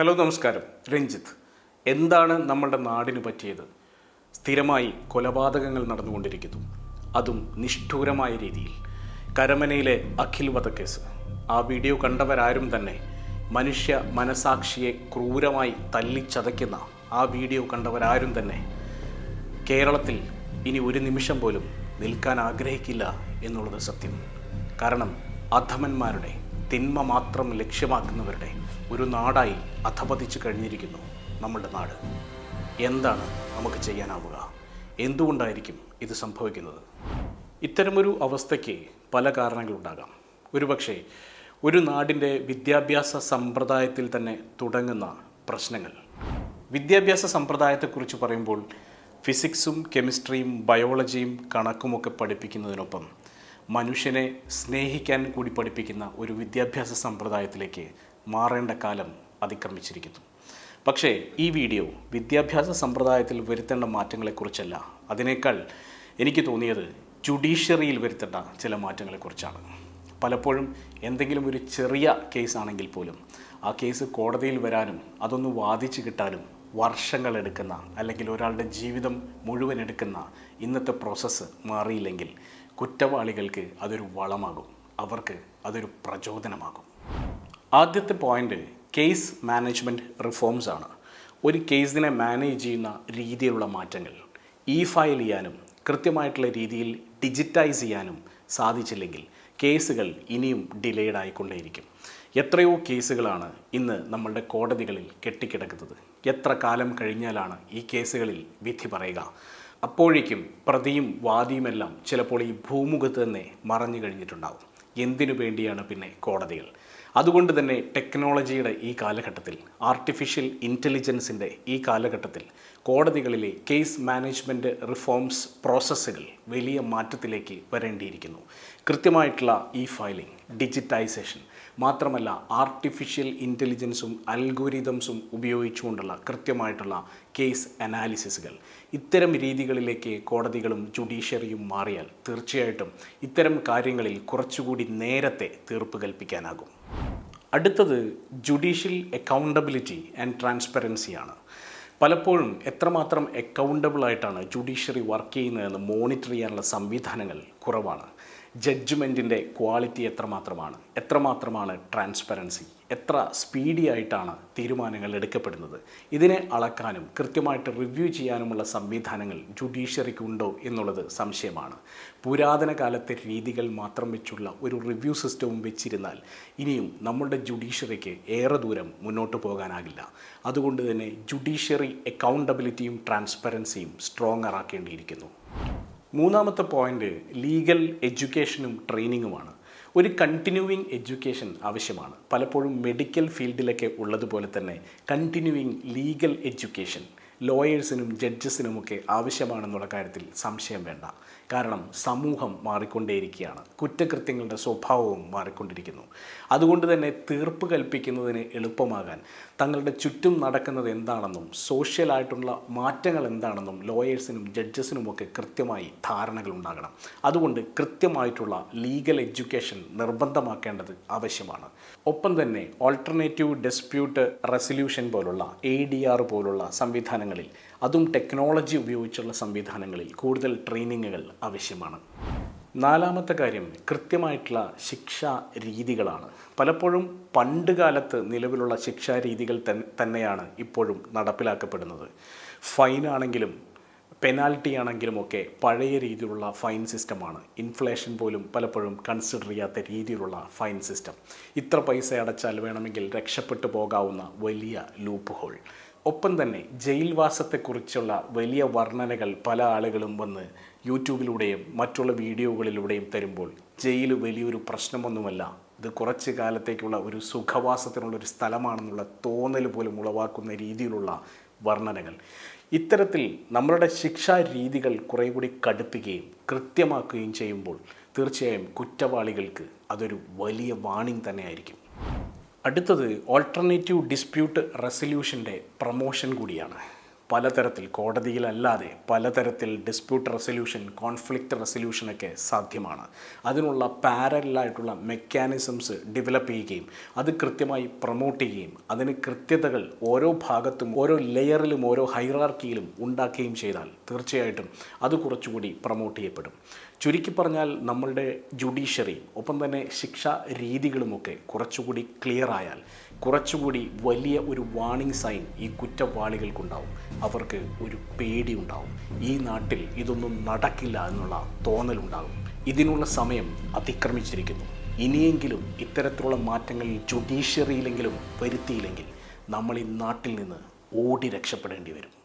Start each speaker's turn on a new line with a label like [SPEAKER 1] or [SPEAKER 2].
[SPEAKER 1] Hello നമസ്കാരം. രഞ്ജിത്ത് എന്താണ് നമ്മളുടെ നാടിന് പറ്റിയത്? സ്ഥിരമായി കൊലപാതകങ്ങൾ നടന്നുകൊണ്ടിരിക്കുന്നു. അതും നിഷ്ഠൂരമായ രീതിയിൽ. കരമനയിലെ അഖിൽ വധക്കേസ്. ആ വീഡിയോ കണ്ടവരാരും തന്നെ മനുഷ്യ മനസാക്ഷിയെ ക്രൂരമായി തല്ലിച്ചതയ്ക്കുന്ന ആ വീഡിയോ കണ്ടവരാരും തന്നെ കേരളത്തിൽ ഇനി ഒരു നിമിഷം പോലും നിൽക്കാൻ ആഗ്രഹിക്കില്ല എന്നുള്ളത് സത്യം. കാരണം അധമന്മാരുടെ തിന്മ മാത്രം ലക്ഷ്യമാക്കുന്നവരുടെ ഒരു നാടായി അധപതിച്ചു കഴിഞ്ഞിരിക്കുന്നു നമ്മളുടെ നാട്. എന്താണ് നമുക്ക് ചെയ്യാനാവുക? എന്തുകൊണ്ടായിരിക്കും ഇത് സംഭവിക്കുന്നത്? ഇത്തരമൊരു അവസ്ഥയ്ക്ക് പല കാരണങ്ങളുണ്ടാകാം. ഒരുപക്ഷെ ഒരു നാടിന്റെ വിദ്യാഭ്യാസ സമ്പ്രദായത്തിൽ തന്നെ തുടങ്ങുന്ന പ്രശ്നങ്ങൾ. വിദ്യാഭ്യാസ സമ്പ്രദായത്തെക്കുറിച്ച് പറയുമ്പോൾ ഫിസിക്സും കെമിസ്ട്രിയും ബയോളജിയും കണക്കുമൊക്കെ പഠിപ്പിക്കുന്നതിനൊപ്പം മനുഷ്യനെ സ്നേഹിക്കാൻ കൂടി പഠിപ്പിക്കുന്ന ഒരു വിദ്യാഭ്യാസ സമ്പ്രദായത്തിലേക്ക് മാറേണ്ട കാലം അതിക്രമിച്ചിരിക്കുന്നു. പക്ഷേ ഈ വീഡിയോ വിദ്യാഭ്യാസ സമ്പ്രദായത്തിൽ വരുത്തേണ്ട മാറ്റങ്ങളെക്കുറിച്ചല്ല. അതിനേക്കാൾ എനിക്ക് തോന്നിയത് ജുഡീഷ്യറിയിൽ വരുത്തേണ്ട ചില മാറ്റങ്ങളെക്കുറിച്ചാണ്. പലപ്പോഴും എന്തെങ്കിലും ഒരു ചെറിയ കേസാണെങ്കിൽ പോലും ആ കേസ് കോടതിയിൽ വരാനും അതൊന്ന് വാദിച്ചു കിട്ടാനും വർഷങ്ങൾ എടുക്കുന്ന അല്ലെങ്കിൽ ഒരാളുടെ ജീവിതം മുഴുവൻ എടുക്കുന്ന ഇന്നത്തെ പ്രോസസ്സ് മാറിയില്ലെങ്കിൽ കുറ്റവാളികൾക്ക് അതൊരു വളമാകും. അവർക്ക് അതൊരു പ്രചോദനമാകും. ആദ്യത്തെ പോയിന്റ് കേസ് മാനേജ്മെന്റ് റിഫോംസ് ആണ്. ഒരു കേസിനെ മാനേജ് ചെയ്യുന്ന രീതിയിലുള്ള മാറ്റങ്ങൾ. ഇ ഫയൽ ചെയ്യാനും കൃത്യമായിട്ടുള്ള രീതിയിൽ ഡിജിറ്റൈസ് ചെയ്യാനും സാധിച്ചില്ലെങ്കിൽ കേസുകൾ ഇനിയും ഡിലേഡ് ആയിക്കൊണ്ടേയിരിക്കും. എത്രയോ കേസുകളാണ് ഇന്ന് നമ്മളുടെ കോടതികളിൽ കെട്ടിക്കിടക്കുന്നത്. എത്ര കാലം കഴിഞ്ഞാലാണ് ഈ കേസുകളിൽ വിധി പറയുക? അപ്പോഴേക്കും പ്രതിയും വാദിയുമെല്ലാം ചിലപ്പോൾ ഈ ഭൂമുഖത്ത് തന്നെ മറഞ്ഞു കഴിഞ്ഞിട്ടുണ്ടാവും. എന്തിനു വേണ്ടിയാണ് പിന്നെ കോടതികൾ അതുകൊണ്ട് തന്നെ ടെക്നോളജിയുടെ ഈ കാലഘട്ടത്തിൽ ആർട്ടിഫിഷ്യൽ ഇന്റലിജൻസിന്റെ ഈ കാലഘട്ടത്തിൽ കോടതികളിലെ കേസ് മാനേജ്മെന്റ് റിഫോംസ് പ്രോസസ്സുകൾ വലിയ മാറ്റത്തിലേക്ക് വരേണ്ടിയിരിക്കുന്നു. കൃത്യമായിട്ടുള്ള ഈ ഫയലിംഗ് ഡിജിറ്റൈസേഷൻ മാത്രമല്ല ആർട്ടിഫിഷ്യൽ ഇന്റലിജൻസും അൽഗോരിതംസും ഉപയോഗിച്ചുകൊണ്ടുള്ള കൃത്യമായിട്ടുള്ള കേസ് അനാലിസിസുകൾ ഇത്തരം രീതികളിലേക്ക് കോടതികളും ജുഡീഷ്യറിയും മാറിയാൽ തീർച്ചയായിട്ടും ഇത്തരം കാര്യങ്ങളിൽ കുറച്ചുകൂടി നേരത്തെ തീർപ്പ് കൽപ്പിക്കാനാകും. അടുത്തത് ജുഡീഷ്യൽ അക്കൗണ്ടബിലിറ്റി ആൻഡ് ട്രാൻസ്പെറൻസിയാണ് പലപ്പോഴും എത്രമാത്രം അക്കൗണ്ടബിൾ ആയിട്ടാണ് ജുഡീഷ്യറി വർക്ക് ചെയ്യുന്നതെന്ന് മോണിറ്റർ ചെയ്യാനുള്ള സംവിധാനങ്ങൾ കുറവാണ്. ജഡ്ജ്മെന്റിന്റെ ക്വാളിറ്റി എത്രമാത്രമാണ്? എത്രമാത്രമാണ് ട്രാൻസ്പെറൻസി? എത്ര സ്പീഡി ആയിട്ടാണ് തീരുമാനങ്ങൾ എടുക്കപ്പെടുന്നത്? ഇതിനെ അളക്കാനും കൃത്യമായിട്ട് റിവ്യൂ ചെയ്യാനുമുള്ള സംവിധാനങ്ങൾ ജുഡീഷ്യറിക്ക് ഉണ്ടോ എന്നുള്ളത് സംശയമാണ്. പുരാതന കാലത്തെ രീതികൾ മാത്രം വെച്ചുള്ള ഒരു റിവ്യൂ സിസ്റ്റവും വെച്ചിരുന്നാൽ ഇനിയും നമ്മളുടെ ജുഡീഷ്യറിക്ക് ഏറെ ദൂരം മുന്നോട്ട് പോകാനാകില്ല. അതുകൊണ്ട് തന്നെ ജുഡീഷ്യറി അക്കൗണ്ടബിലിറ്റിയും ട്രാൻസ്പെറൻസിയും സ്ട്രോങ്ങർ ആക്കേണ്ടിയിരിക്കുന്നു. മൂന്നാമത്തെ പോയിന്റ് ലീഗൽ എഡ്യൂക്കേഷനും ട്രെയിനിങ്ങുമാണ് ഒരു കണ്ടിന്യൂവിങ് എഡ്യൂക്കേഷൻ ആവശ്യമാണ്. പലപ്പോഴും മെഡിക്കൽ ഫീൽഡിലൊക്കെ ഉള്ളതുപോലെ തന്നെ കണ്ടിന്യൂവിങ് ലീഗൽ എഡ്യൂക്കേഷൻ ലോയേഴ്സിനും ജഡ്ജസിനുമൊക്കെ ആവശ്യമാണെന്നുള്ള കാര്യത്തിൽ സംശയം വേണ്ട. കാരണം സമൂഹം മാറിക്കൊണ്ടേയിരിക്കുകയാണ്. കുറ്റകൃത്യങ്ങളുടെ സ്വഭാവവും മാറിക്കൊണ്ടിരിക്കുന്നു. അതുകൊണ്ട് തന്നെ തീർപ്പ് കൽപ്പിക്കുന്നതിന് എളുപ്പമാകാൻ തങ്ങളുടെ ചുറ്റും നടക്കുന്നത് എന്താണെന്നും സോഷ്യലായിട്ടുള്ള മാറ്റങ്ങൾ എന്താണെന്നും ലോയേഴ്സിനും ജഡ്ജസിനുമൊക്കെ കൃത്യമായി ധാരണകൾ ഉണ്ടാകണം. അതുകൊണ്ട് കൃത്യമായിട്ടുള്ള ലീഗൽ എഡ്യൂക്കേഷൻ നിർബന്ധമാക്കേണ്ടത് ആവശ്യമാണ്. ഒപ്പം തന്നെ ഓൾട്ടർനേറ്റീവ് ഡിസ്പ്യൂട്ട് റെസൊല്യൂഷൻ പോലുള്ള എ ഡി ആർ പോലുള്ള സംവിധാനങ്ങളിൽ അതും ടെക്നോളജി ഉപയോഗിച്ചുള്ള സംവിധാനങ്ങളിൽ കൂടുതൽ ട്രെയിനിങ്ങുകൾ ആവശ്യമാണ്. നാലാമത്തെ കാര്യം കൃത്യമായിട്ടുള്ള ശിക്ഷാ രീതികളാണ്. പലപ്പോഴും പണ്ട് കാലത്ത് നിലവിലുള്ള ശിക്ഷാ രീതികൾ തന്നെയാണ് ഇപ്പോഴും നടപ്പിലാക്കപ്പെടുന്നത്. ഫൈനാണെങ്കിലും പെനാൽറ്റി ആണെങ്കിലും ഒക്കെ പഴയ രീതിയിലുള്ള ഫൈൻ സിസ്റ്റമാണ്. ഇൻഫ്ലേഷൻ പോലും പലപ്പോഴും കൺസിഡർ ചെയ്യാത്ത രീതിയിലുള്ള ഫൈൻ സിസ്റ്റം. ഇത്ര പൈസ അടച്ചാൽ വേണമെങ്കിൽ രക്ഷപ്പെട്ടു പോകാവുന്ന വലിയ ലൂപ്പ് ഹോൾ ഒപ്പം തന്നെ ജയിൽവാസത്തെക്കുറിച്ചുള്ള വലിയ വർണനകൾ പല ആളുകളും വന്ന് യൂട്യൂബിലൂടെയും മറ്റുള്ള വീഡിയോകളിലൂടെയും തരുമ്പോൾ ജയിൽ വലിയൊരു പ്രശ്നമൊന്നുമല്ല. ഇത് കുറച്ച് കാലത്തേക്കുള്ള ഒരു സുഖവാസത്തിനുള്ള ഒരു സ്ഥലമാണെന്നുള്ള തോന്നൽ പോലും ഉളവാക്കുന്ന രീതിയിലുള്ള വർണനകൾ. ഇത്തരത്തിൽ നമ്മളുടെ ശിക്ഷാ രീതികൾ കുറേ കൂടി കടുപ്പിക്കുകയും കൃത്യമാക്കുകയും ചെയ്യുമ്പോൾ തീർച്ചയായും കുറ്റവാളികൾക്ക് അതൊരു വലിയ വാണിംഗ് തന്നെയായിരിക്കും. അടുത്തത് ഓൾട്ടർനേറ്റീവ് ഡിസ്പ്യൂട്ട് റെസൊല്യൂഷന്റെ പ്രമോഷൻ കൂടിയാണ്. പലതരത്തിൽ കോടതിയിലല്ലാതെ പലതരത്തിൽ ഡിസ്പ്യൂട്ട് റെസൊല്യൂഷൻ കോൺഫ്ലിക്റ്റ് റെസൊല്യൂഷനൊക്കെ സാധ്യമാണ്. അതിനുള്ള പാരലായിട്ടുള്ള മെക്കാനിസംസ് ഡെവലപ്പ് ചെയ്യുകയും അത് കൃത്യമായി പ്രൊമോട്ട് ചെയ്യുകയും അതിന് കൃത്യതകൾ ഓരോ ഭാഗത്തും ഓരോ ലെയറിലും ഓരോ ഹൈറാർക്കിയിലും ഉണ്ടാക്കുകയും ചെയ്താൽ തീർച്ചയായിട്ടും അത് കുറച്ചുകൂടി പ്രൊമോട്ട് ചെയ്യപ്പെടും. ചുരുക്കി പറഞ്ഞാൽ നമ്മളുടെ ജുഡീഷ്യറി ഒപ്പം തന്നെ ശിക്ഷാ രീതികളുമൊക്കെ കുറച്ചുകൂടി ക്ലിയർ ആയാൽ കുറച്ചുകൂടി വലിയ ഒരു വാണിംഗ് സൈൻ ഈ കുറ്റവാളികൾക്കുണ്ടാവും. അവർക്ക് ഒരു പേടി ഉണ്ടാവും ഈ നാട്ടിൽ ഇതൊന്നും നടക്കില്ല എന്നുള്ള തോന്നലുണ്ടാകും. ഇതിനുള്ള സമയം അതിക്രമിച്ചിരിക്കുന്നു. ഇനിയെങ്കിലും ഇത്തരത്തിലുള്ള മാറ്റങ്ങൾ ജുഡീഷ്യറിയിലെങ്കിലും വരുത്തിയില്ലെങ്കിൽ നമ്മൾ ഈ നാട്ടിൽ നിന്ന് ഓടി രക്ഷപ്പെടേണ്ടി വരും.